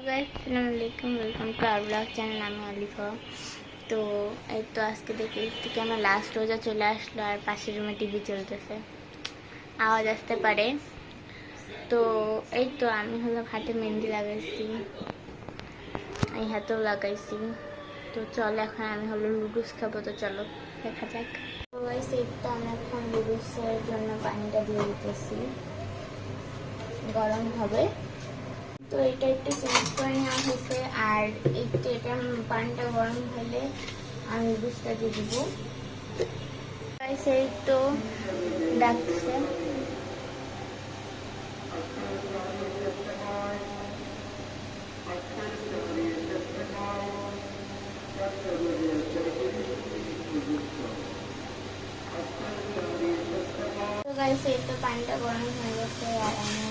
আসসালামু আলাইকুম welcome to our blog channel আমি আলিফা তো এই তো আজকে দেখে থেকে আমার লাস্ট রোজা চলে আসলো আর পাশের রুমে টিভি চলতেছে। আওয়াজ আসতে পারে। তো এই তো আমি হলো হাতে মেহেন্দি লাগাইছি। এই হাতেও লাগাইছি। তো চলো এখন আমি হলো লুডুস খাব। তো চলো, দেখা যাক। তো আমি এখন লুডুসের জন্য পানিটা দিয়ে দিতেছি। গরম হবে। তো এটা একটু চেঞ্জ করে নেওয়া হয়েছে। আর একটু এটা পানটা গরম হলে আমি বুঝতে দিয়ে দিব। সেই তো ডাকছে। তো গাইস এই তো পানিটা গরম হয়ে গেছে আর আমি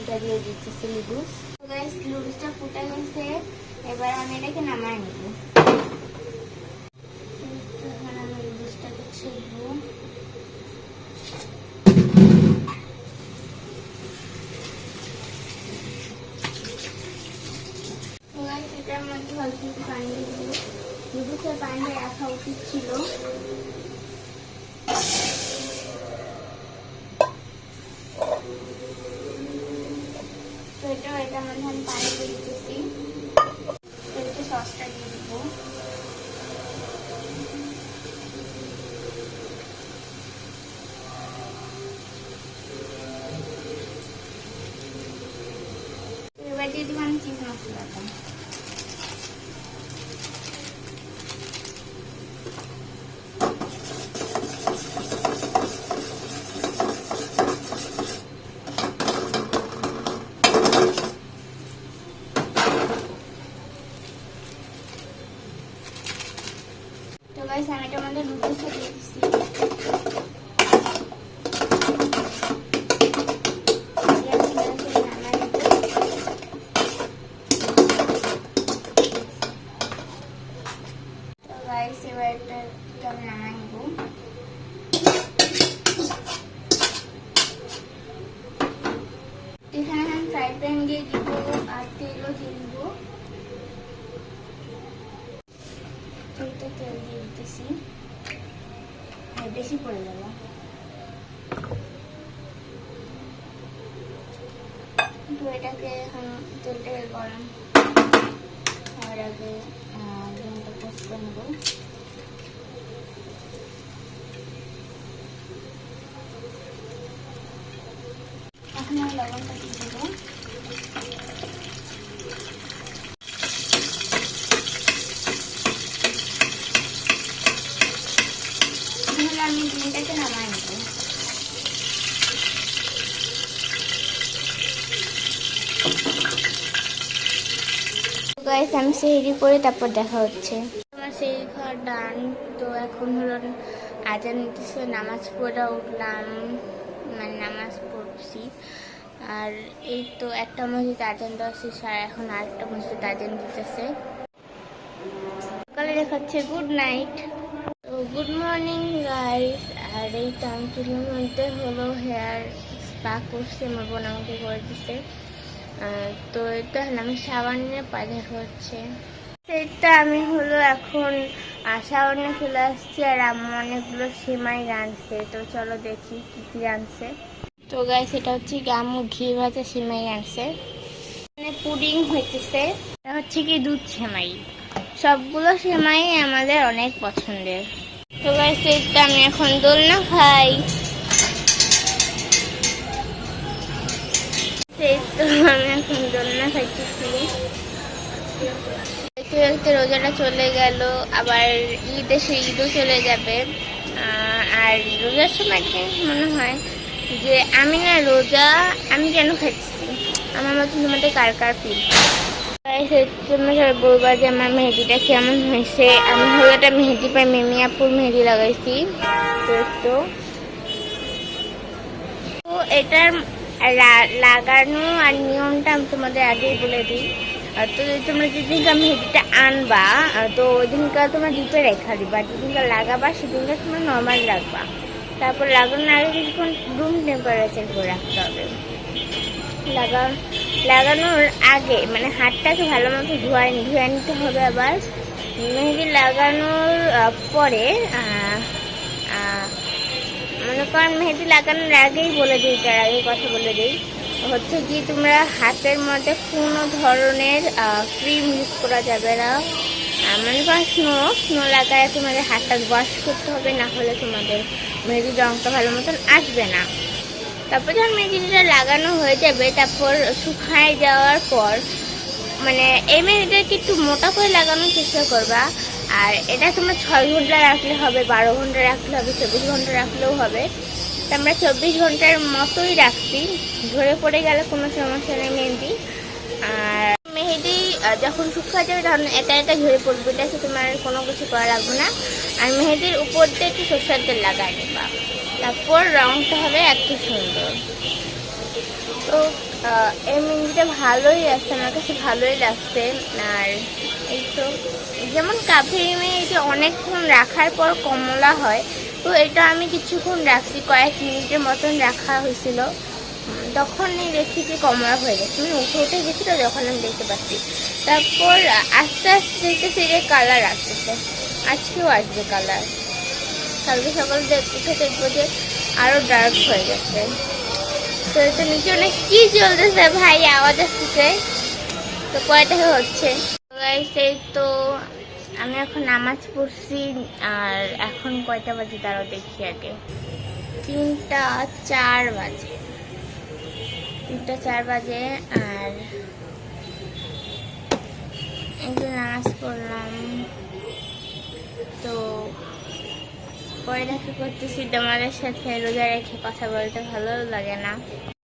এটা দিয়ে দিচ্ছি লুডুস। তো গাইস লুডুসটা ফুটে গেছে এবার আমি নামায় নিব। এখন আমি লুডুসটাকে গাইস এটার মধ্যে পানি দিব। লুডুসের পানি রাখা উচিত ছিল তো আমি পানি দিয়ে দিতেছি। তো একটু সসটা দিয়ে দিব। এবার দিয়ে দিব আমি চিজ মশলাটা তো গাইস আমি এটার মধ্যে নুডলসটা দিয়ে দিচ্ছি দিয়ে আমি গ্যাসে নামাই দিব। তো গাইস এবার এটা থেকে আমি নামাই নিব এখানে আমি ফ্রাই প্যান দিয়ে দিব আর তেলও দিয়ে দিব তেলটা তেল দিয়ে দিতেছি আর বেশি পড়ে গেল তো এটাকে এখন তেলটাকে গরম হওয়ার আগে ডিমটা করে নেব। এখন আমি লবণটা দিয়ে দেবো। আমি ডিমটাকে নামাই নেব গাইস আমি সেহরি করে তারপর দেখা হচ্ছে। সেই খাওয়া ডান, তো এখন হলো আজান নিতেছে নামাজ পড়ে উঠলাম মানে নামাজ পড়ছি। আর এই তো একটা মসজিদ আজান দেওয়া আর এখন আরেকটা মসজিদ আজান দিতেছে। সকালে দেখাচ্ছে good night good morning guys আর এই টাঙ্কির মধ্যে হলো হেয়ার স্পা করছে, আমার বোন আমাকে করে দিছে। তো এটা হলো, আমি সাবান নিয়ে পাজার হচ্ছে সেটা আমি হলো এখন সাবানে চলে আসছি আর আম্মু অনেকগুলো সেমাই রাঁধছে। তো চলো দেখি কি কি রাঁধছে। তো গাইস এটা হচ্ছে আম্মু ঘি ভাজা সেমাই রাঁধছে। মানে পুডিং হইতেছে। এটা হচ্ছে কি দুধ সেমাই। সবগুলো সেমাই আমাদের অনেক পছন্দের। তো গাইস আমি এখন দোলনা খাই। সেই তো আমি এখন দোলনা খাইতেছি। দেখতে রোজাটা চলে গেল, আবার ঈদ এসে ঈদও চলে যাবে। আর রোজার সময় মনে হয় যে আমি না রোজা আমি কেন খাচ্ছি আমার মতো তোমাদের কার কার ফিল সবাই বলবা যে আমার মেহেদিটা কেমন হয়েছে? আমি হলো একটা মেহেদি পাই মেমিয়াপুর মেহেদি লাগাইছি। তো এটার লাগানো আর নিয়মটা আমি তোমাদের আগেই বলে দিই। তো তোমরা যেদিনকে মেহেদিটা আনবা তো ওই দিনকে তোমরা ডিপে রেখা দিবা। যেদিনকে লাগাবা, সেদিনকে তোমরা নর্মাল রাখবা। তারপর লাগানোর আগে কিছুক্ষণ রুম টেম্পারেচার করে রাখতে হবে। লাগা লাগানোর আগে মানে হাতটাকে ভালো মতো ধোয়া ধুয়ে নিতে হবে আবার। মেহেদি লাগানোর পরে মনে করেন মেহেদি লাগানোর আগেই বলে দিই, তার আগে কথা বলে দিই। হচ্ছে কি, তোমরা হাতের মধ্যে কোনো ধরনের ক্রিম ইউজ করা যাবে না। মনে করো স্নো স্নো লাগায় তোমাদের হাতটা ওয়াশ করতে হবে, না হলে তোমাদের মেহেদির রঙটা ভালো মতন আসবে না। তারপর যখন মেহেদিটা লাগানো হয়ে যাবে, তারপর শুকায় যাওয়ার পর মানে এই মেহেদিটাকে একটু মোটা করে লাগানোর চেষ্টা করবা। আর এটা তোমরা ছয় ঘণ্টা রাখলে হবে, বারো ঘণ্টা রাখলে হবে, চব্বিশ ঘণ্টা রাখলেও হবে। তো আমরা চব্বিশ ঘণ্টার মতোই রাখছি। ঝরে পড়ে গেলে কোনো সমস্যা নেই মেহেদি আর মেহেদি যখন শুকিয়ে যাবে তখন এটা এটা ঝরে পড়বে। এটাকে তোমার কোনো কিছু করা লাগবে না। আর মেহেদির উপর দিয়ে একটু সরষের তেল লাগাই দেবা তারপর রংটা হবে এত সুন্দর। তো এই মেহেদিটা ভালোই লাগছে, আমার কাছে ভালোই লাগছে। আর এই তো, যেমন কাভেরি মেহেদি অনেকক্ষণ রাখার পর কমলা হয়, তো এটা আমি কিছুক্ষণ রাখছি, কয়েক মিনিটের মতন রাখা হয়েছিল। তখনই দেখি যে কমলা হয়ে গেছে। মানে উঠে উঠে গেছিল যখন আমি দেখতে পাচ্ছি। তারপর আস্তে আস্তে দেখতেছি যে কালার আসতেছে। আজকেও আসবে কালার কালকে সকালে উঠে দেখব যে আরও ডার্ক হয়ে গেছে। তো এটা নিচে অনেক কি চলতেছে ভাই? আওয়াজ আসতেছে। তো কয়টা হচ্ছে। এই তো আমি এখন নামাজ পড়ছি আর এখন কয়টা বাজে তারাও দেখি আগে। তিনটা চার বাজে। তিনটা, চার বাজে আর একটু নামাজ পড়লাম। তো পরে দেখা করতেছি তোমাদের সাথে, রোজা রেখে কথা বলতে ভালো লাগে না।